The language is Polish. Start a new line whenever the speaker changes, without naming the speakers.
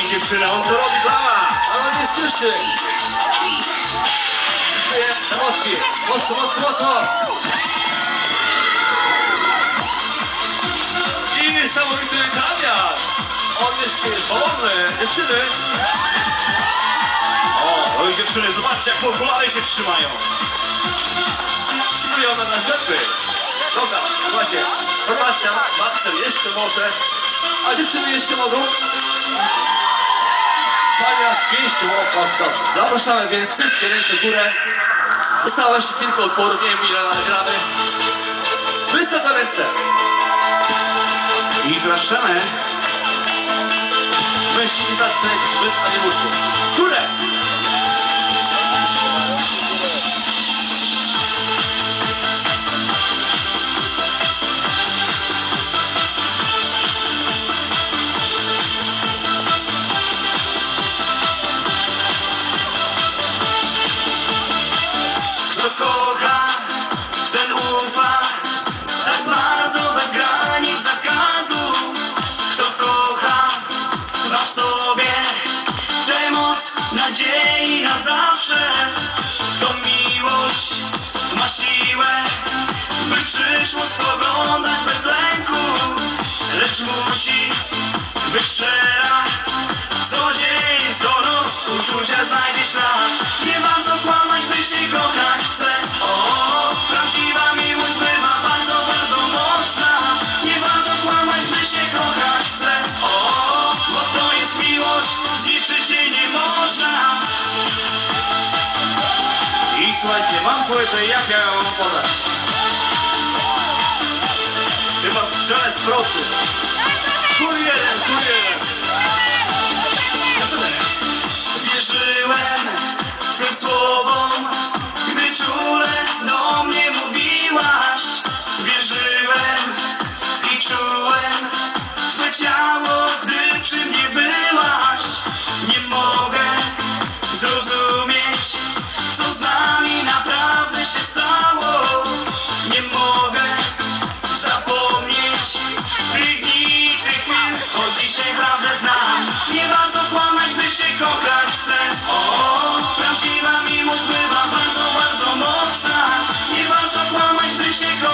Oj dziewczyna, on to robi dla was.
Ale nie słyszy. Dziękuję. Emocje. Mocno, mocno, mocno. I niesamowity Damian. On jest szalony. Dziewczyny.
O, oj dziewczyny, zobaczcie jak okulary się trzymają.
Przyjmują na rzepy. Dobra, słuchajcie. Formacja, Marcel jeszcze może. A dziewczyny jeszcze mogą? Pania z pięścią, o. Zapraszamy więc wszystkie ręce w górę. Zostało jeszcze kilka utworów, nie wiem ile nagramy. Wystaw na ręce.
I praszamy.
Mężczyźni tacy bez animuszu. W Górę!
Nadziei na zawsze. To miłość ma siłę By przyszłość spoglądać bez lęku. Lecz musi słuchajcie, mam płytę, jak ja ją mam podać? Chyba strzelę z procy. Kurierem, kurierem. Wierzyłem tym słowom, gdy czule do mnie mówiłaś. Wierzyłem
i czułem
Twe ciało, gdy przy mnie byłaś. Music